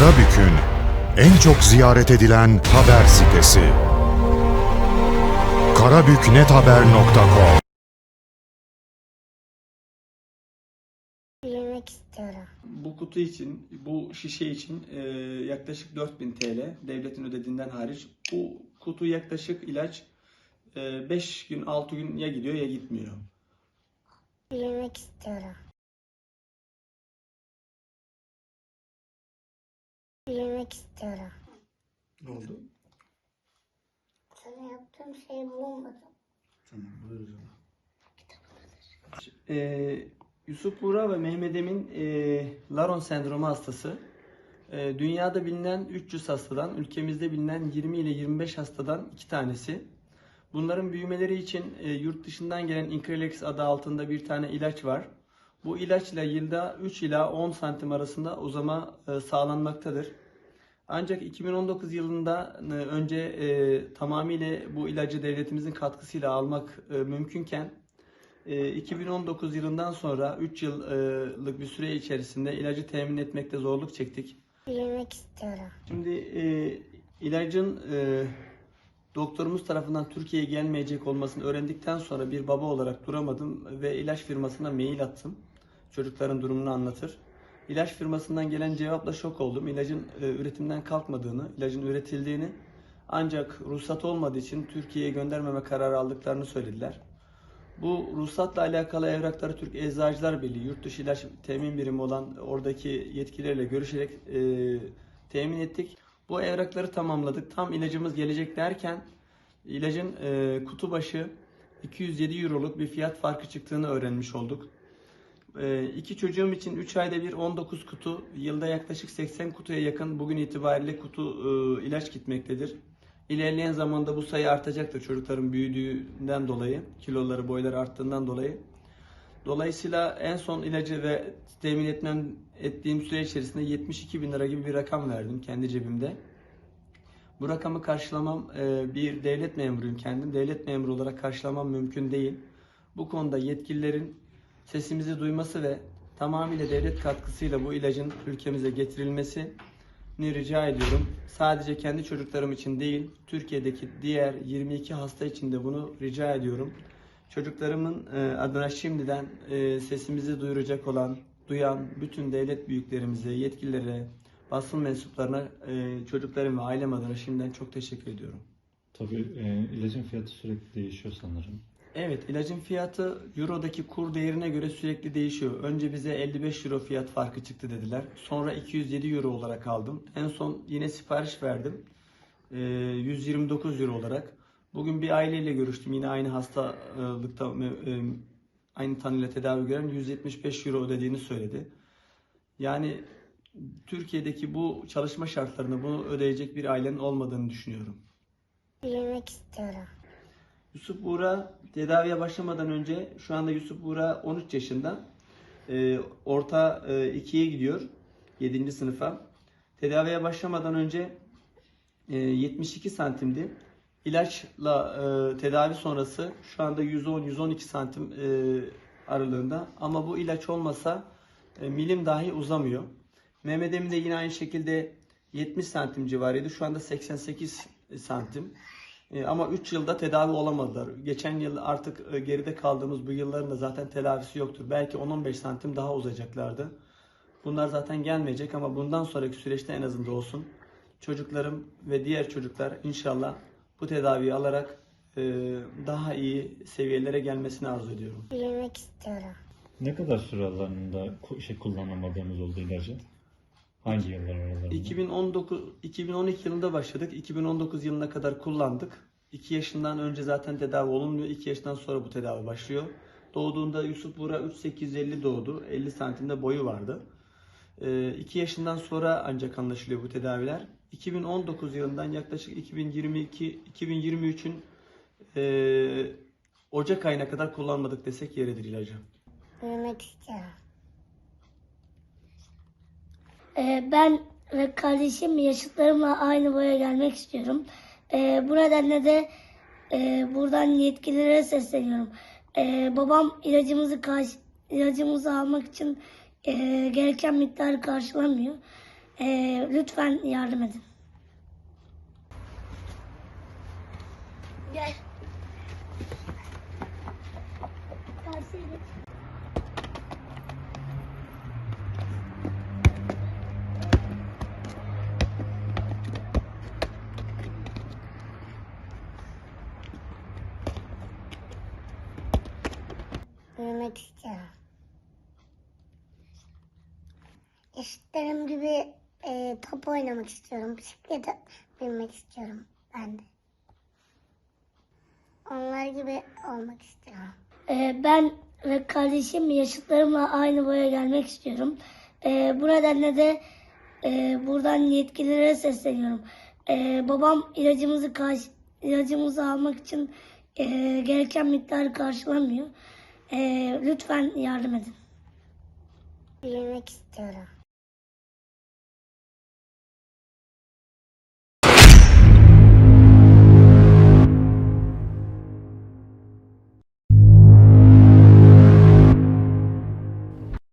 Karabük'ün en çok ziyaret edilen haber sitesi. karabüknethaber.com Yürümek istiyorum. Bu kutu için, bu şişe için e, yaklaşık 4000 TL devletin ödediğinden hariç. Bu kutu yaklaşık ilaç 5 gün 6 gün ya gidiyor ya gitmiyor. Yürümek istiyorum. Yürümek istiyorum. Ne oldu? Sana yaptığım şeyi bulmadım. Tamam, buyur o zaman. Ee, Yusuf Buğra ve Mehmet Emin e, Laron sendromu hastası. E, dünyada bilinen 300 hastadan, ülkemizde bilinen 20 ile 25 hastadan iki tanesi. Bunların büyümeleri için e, yurt dışından gelen Increlex adı altında bir tane ilaç var. Bu ilaçla yılda 3 ila 10 santim arasında uzama e, sağlanmaktadır. Ancak 2019 yılında e, önce e, tamamıyla bu ilacı devletimizin katkısıyla almak e, mümkünken e, 2019 yılından sonra 3 yıllık bir süre içerisinde ilacı temin etmekte zorluk çektik. Yürümek istiyorum. Şimdi e, ilacın e, doktorumuz tarafından Türkiye'ye gelmeyecek olmasını öğrendikten sonra bir baba olarak duramadım ve ilaç firmasına mail attım. Çocukların durumunu anlatır. İlaç firmasından gelen cevapla şok oldum. İlacın e, üretimden kalkmadığını, ilacın üretildiğini ancak ruhsat olmadığı için Türkiye'ye göndermeme kararı aldıklarını söylediler. Bu ruhsatla alakalı evrakları Türk Eczacılar Birliği yurt dışı ilaç temin birimi olan oradaki yetkililerle görüşerek e, temin ettik. Bu evrakları tamamladık. Tam ilacımız gelecek derken ilacın e, kutu başı 207 euroluk bir fiyat farkı çıktığını öğrenmiş olduk. E, iki çocuğum için 3 ayda bir 19 kutu, yılda yaklaşık 80 kutuya yakın bugün itibariyle kutu e, ilaç gitmektedir. İlerleyen zamanda bu sayı artacaktır çocukların büyüdüğünden dolayı, kiloları, boyları arttığından dolayı. Dolayısıyla en son ilacı ve temin etmem ettiğim süre içerisinde 72 bin lira gibi bir rakam verdim kendi cebimde. Bu rakamı karşılamam e, bir devlet memuruyum kendim. Devlet memuru olarak karşılamam mümkün değil. Bu konuda yetkililerin sesimizi duyması ve tamamıyla devlet katkısıyla bu ilacın ülkemize getirilmesi ni rica ediyorum. Sadece kendi çocuklarım için değil, Türkiye'deki diğer 22 hasta için de bunu rica ediyorum. Çocuklarımın e, adına şimdiden e, sesimizi duyuracak olan, duyan bütün devlet büyüklerimize, yetkililere, basın mensuplarına e, çocuklarım ve ailem adına şimdiden çok teşekkür ediyorum. Tabii ilacın fiyatı sürekli değişiyor sanırım. Evet, ilacın fiyatı Euro'daki kur değerine göre sürekli değişiyor. Önce bize 55 Euro fiyat farkı çıktı dediler. Sonra 207 Euro olarak aldım. En son yine sipariş verdim. Ee, 129 Euro olarak. Bugün bir aileyle görüştüm. Yine aynı hastalıkta e, aynı tanıyla tedavi gören 175 Euro ödediğini söyledi. Yani Türkiye'deki bu çalışma şartlarını bunu ödeyecek bir ailenin olmadığını düşünüyorum. Yürümek istiyorum. Yusuf Buğra tedaviye başlamadan önce şu anda Yusuf Buğra 13 yaşında. Ee, orta 2'ye gidiyor. 7. sınıfa. Tedaviye başlamadan önce e, 72 santimdi. İlaçla e, tedavi sonrası şu anda 110-112 santim e, aralığında. Ama bu ilaç olmasa e, milim dahi uzamıyor. Mehmet Emin de yine aynı şekilde 70 santim civarıydı. Şu anda 88 santim. E, Ama 3 yılda tedavi olamadılar. Geçen yıl artık e, geride kaldığımız bu yılların da zaten tedavisi yoktur. Belki 10-15 santim daha uzayacaklardı. Bunlar zaten gelmeyecek ama bundan sonraki süreçte en azından olsun. Çocuklarım ve diğer çocuklar inşallah bu tedaviyi alarak e, daha iyi seviyelere gelmesini arzu ediyorum. Yürümek istiyorum. Ne kadar süre aralarında şey kullanamadığınız oldu ilacı? Hangi yıllar aralarında? 2019 2012 yılında başladık. 2019 yılına kadar kullandık. 2 yaşından önce zaten tedavi olunmuyor. 2 yaşından sonra bu tedavi başlıyor. Doğduğunda Yusuf Buğra 3.850 doğdu. 50 santimde boyu vardı. 2 yaşından sonra ancak anlaşılıyor bu tedaviler. 2019 yılından yaklaşık 2022 2023'ün e, Ocak ayına kadar kullanmadık desek yeridir ilacı. Yürümek istiyorum. Ee, ben ve kardeşim yaşıtlarımla aynı boya gelmek istiyorum. Ee, bu nedenle de e, buradan yetkililere sesleniyorum. Ee, babam ilacımızı karşı, ilacımızı almak için e, gereken miktarı karşılamıyor. E, lütfen yardım edin. Gel. İstiyorum. Eşitlerim gibi e, top oynamak istiyorum. Bisiklete binmek istiyorum ben de. Onlar gibi olmak istiyorum. Ee, ben ve kardeşim yaşıtlarımla aynı boya gelmek istiyorum. Ee, bu nedenle de e, buradan yetkililere sesleniyorum. Ee, babam ilacımızı karşı, ilacımızı almak için e, gereken miktarı karşılamıyor. Ee, lütfen yardım edin. Büyümek istiyorum.